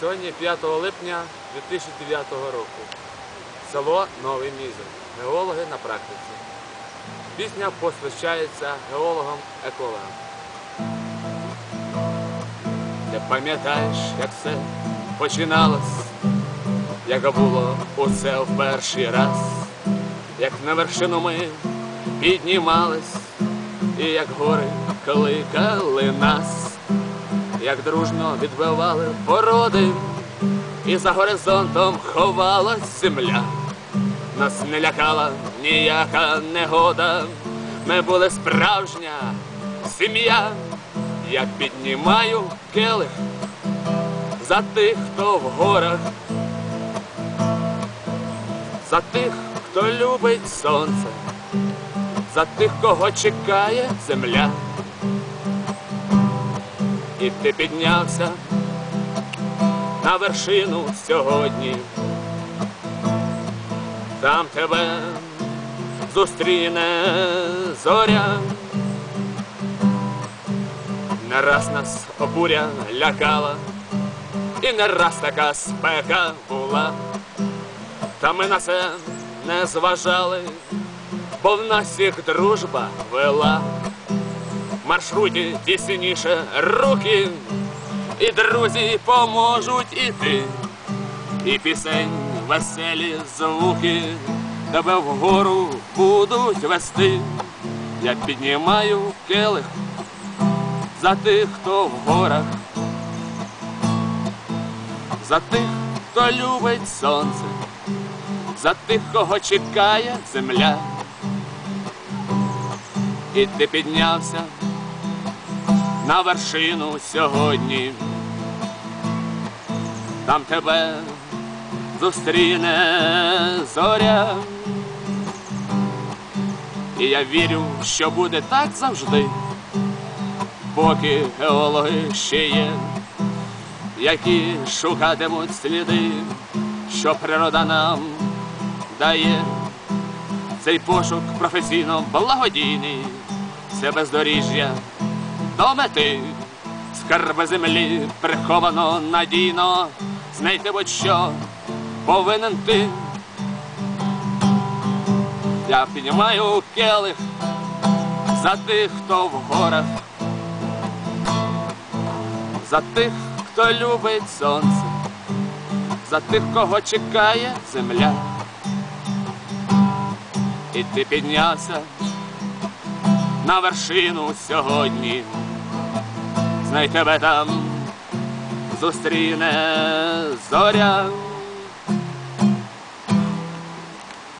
Сьогодні 5 липня 2009 року. Село Новий Мізер. Геологи на практиці. Пісня посвящається геологам-екологам. Ти пам'ятаєш, як все починалось, як було усе в перший раз, як на вершину ми піднімались, і як гори кликали нас, як дружно відбивали породи, і за горизонтом ховалась земля. Нас не лякала ніяка негода, ми були справжня сім'я. Я піднімаю келих за тих, хто в горах, за тих, хто любить сонце, за тих, кого чекає земля. І ти піднявся на вершину сьогодні. Там тебе зустріне зоря. Не раз нас обуря лякала, і не раз така спека була, та ми на це не зважали, бо в нас всіх дружба вела. Маршруті тісніше руки, і друзі поможуть іти, і пісень веселі звуки. Тебе вгору будуть вести. Я піднімаю келих за тих, хто в горах, за тих, хто любить сонце, за тих, кого чекає земля. І ти піднявся на вершину сьогодні, там тебе зустріне зоря. І я вірю, що буде так завжди поки геологи ще є, які шукатимуть сліди, що природа нам дає. Цей пошук професійно благодійний, це бездоріжжя до мети, скарби землі приховано надійно, знайти будь-що повинен ти. Я піднімаю келих за тих, хто в горах. За тих, хто любить сонце, за тих, кого чекає земля. І ти піднявся на вершину сьогодні, знай тебе там зустріне зоря.